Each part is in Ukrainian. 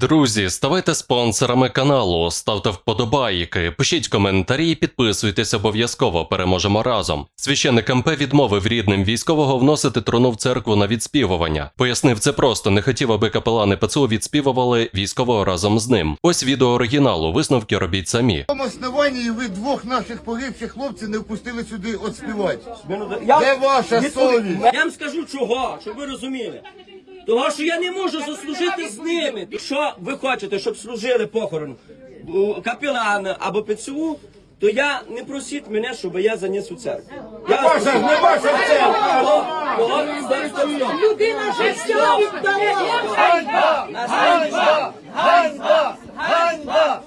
Друзі, ставайте спонсорами каналу, ставте вподобайки, пишіть коментарі і підписуйтесь обов'язково. Переможемо разом. Священник МП відмовив рідним військового вносити труну в церкву на відспівування. Пояснив це просто, не хотів, аби капелани ПЦУ відспівували військового разом з ним. Ось відео оригіналу, висновки робіть самі. В тому основанні ви двох наших погибших хлопців не впустили сюди от співати. Я, Де ваша совість? Я вам скажу чого, щоб ви розуміли. Того, що я не можу заслужити з ними. Якщо ви хочете, щоб служили похорон у капелан або ПЦУ, то я не просіть мене, щоб я заніс у церкву. Я Ваша, не? Стоп, стоп, стоп. Людина життя віддає. Ганьба! Ганьба! Ганьба!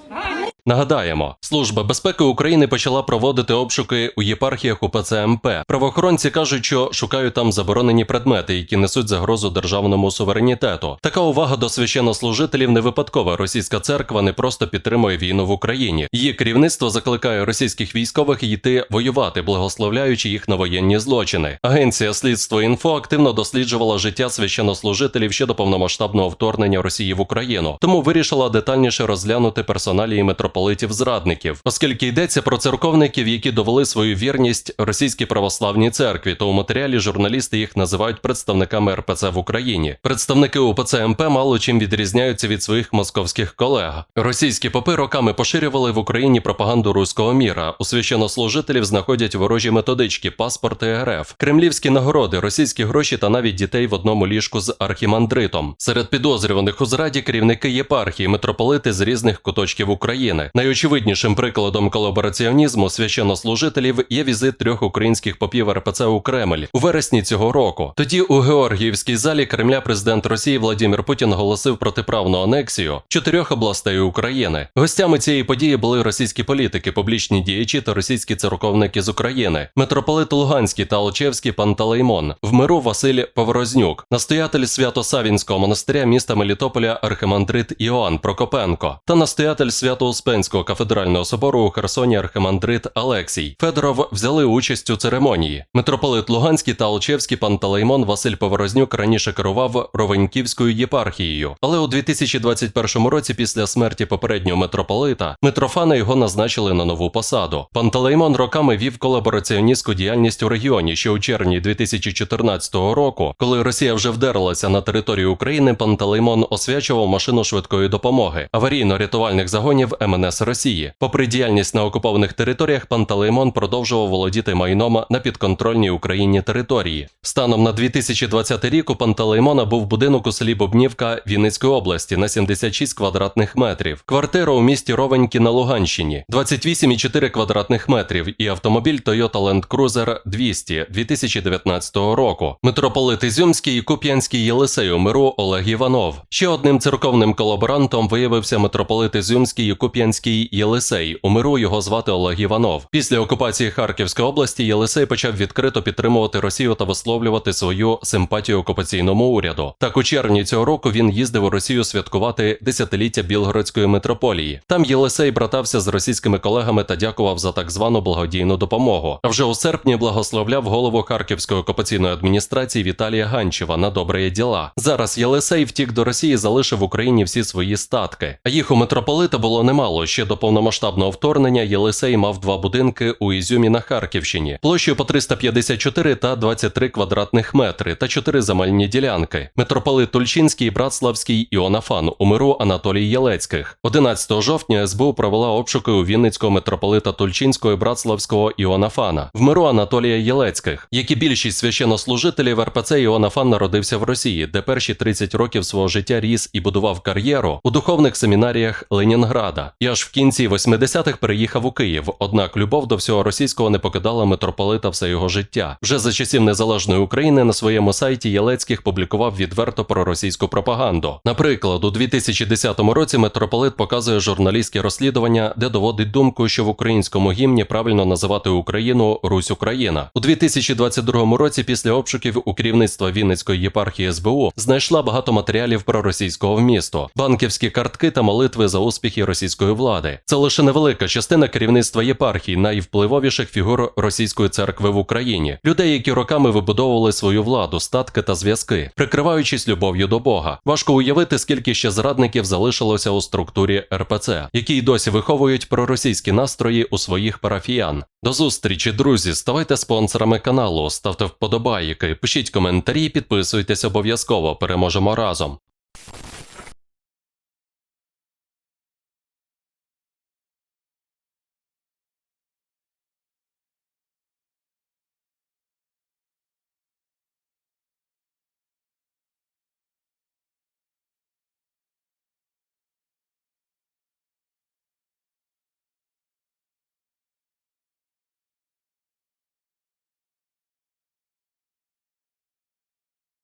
Нагадаємо, Служба безпеки України почала проводити обшуки у єпархіях УПЦ МП. Правоохоронці кажуть, що шукають там заборонені предмети, які несуть загрозу державному суверенітету. Така увага до священнослужителів не випадкова. Російська церква не просто підтримує війну в Україні. Її керівництво закликає російських військових йти воювати, благословляючи їх на воєнні злочини. Агенція слідство інфо активно досліджувала життя священнослужителів щодо повномасштабного вторгнення Росії в Україну, тому вирішила детальніше розглянути персоналії митрополитів зрадників, оскільки йдеться про церковників, які довели свою вірність російській православній церкві. То у матеріалі журналісти їх називають представниками РПЦ в Україні. Представники УПЦ МП мало чим відрізняються від своїх московських колег. Російські попи роками поширювали в Україні пропаганду руського міра. У священнослужителів знаходять ворожі методички, паспорти РФ, кремлівські нагороди, російські гроші та навіть дітей в одному ліжку з архімандритом. Серед підозрюваних у зраді керівники єпархії, митрополити з різних куточків України. Найочевиднішим прикладом колабораціонізму священнослужителів є візит трьох українських попів РПЦ у Кремль у вересні цього року. Тоді у Георгіївській залі Кремля президент Росії Владимир Путін оголосив протиправну анексію чотирьох областей України. Гостями цієї події були російські політики, публічні діячі та російські церковники з України, митрополит Луганський та Алчевський Пантелеймон, в миру Василь Поворознюк, настоятель Свято-Савінського монастиря міста Мелітополя архимандрит Іоанн Прокопенко та настоятель Свято-Успенського кафедрального собору у Херсоні архимандрит Алексій. Федоров взяли участь у церемонії. Митрополит Луганський та Алчевський Пантелеймон Василь Поворознюк раніше керував Ровеньківською єпархією, але у 2021 році, після смерті попереднього митрополита, Митрофана його назначили на нову посаду. Пантелеймон роками вів колабораціоністську діяльність у регіоні. Ще у червні 2014 року, коли Росія вже вдерлася на територію України, Пантелеймон освячував машину швидкої допомоги аварійно-рятувальних загонів МНС Росії. Попри діяльність на окупованих територіях, Пантелеймон продовжував володіти майном на підконтрольній Україні території. Станом на 2020 рік у Пантелеймона був будинок у селі Бобнівка Вінницької області на 76 квадратних метрів, квартира у місті Ровенькі на Луганщині 28,4 квадратних метрів і автомобіль Toyota Land Cruiser 200 2019 року. Митрополит Ізюмський і Куп'янський Єлисей у миру Олег Іванов. Ще одним церковним колаборантом виявився митрополит Ізюмський і Куп'янський Єлисей. У миру його звати Олег Іванов. Після окупації Харківської області Єлисей почав відкрито підтримувати Росію та висловлювати свою симпатію окупаційному уряду. Так у червні цього року він їздив у Росію святкувати десятиліття Білгородської митрополії. Там Єлисей братався з російськими колегами та дякував за так звану благодійну допомогу. А вже у серпні благословляв голову Харківської окупаційної адміністрації Віталія Ганчева на добрі діла. Зараз Єлисей втік до Росії, залишив в Україні всі свої статки. А їх у митрополита було немало. Ще до повномасштабного вторгнення Єлисей мав два будинки у Ізюмі на Харківщині, площею по 354 та 23 квадратних метри та 4 земельні ділянки. Митрополит Тульчинський, Братславський Іонафан у миру Анатолій Єлецьких. 11 жовтня СБУ провела обшуки у Вінницького митрополита Тульчинського і Братславського Іонафана в миру Анатолія Єлецьких, як і більшість священнослужителів РПЦ Іонафан народився в Росії, де перші 30 років свого життя ріс і будував кар'єру у духовних семінаріях Ленінграда. І аж в кінці 80-х переїхав у Київ. Однак любов до всього російського не покидала митрополита все його життя. Вже за часів незалежної України на своєму сайті Єлецьких публікував відверто проросійську пропаганду. Наприклад, у 2010 році митрополит показує журналістське розслідування, де доводить думку, що в українському гімні правильно називати Україну Русь Україна. У 2022 році, після обшуків у керівництва Вінницької єпархії СБУ, знайшла багато матеріалів про російського вмісту, банківські картки та молитви за успіхи російської влади. Це лише невелика частина керівництва єпархії, найвпливовіших фігур російської церкви в Україні, людей, які роками вибудовували свою владу, статки та зв'язки, прикриваючись любов'ю до Бога. Важко уявити, скільки ще зрадників залишилося у структурі РПЦ, які й досі виховують проросійські настрої у своїх парафіян. До зустрічі, друзі! Ставайте спонсорами каналу, ставте вподобайки, пишіть коментарі, підписуйтесь обов'язково. Переможемо разом.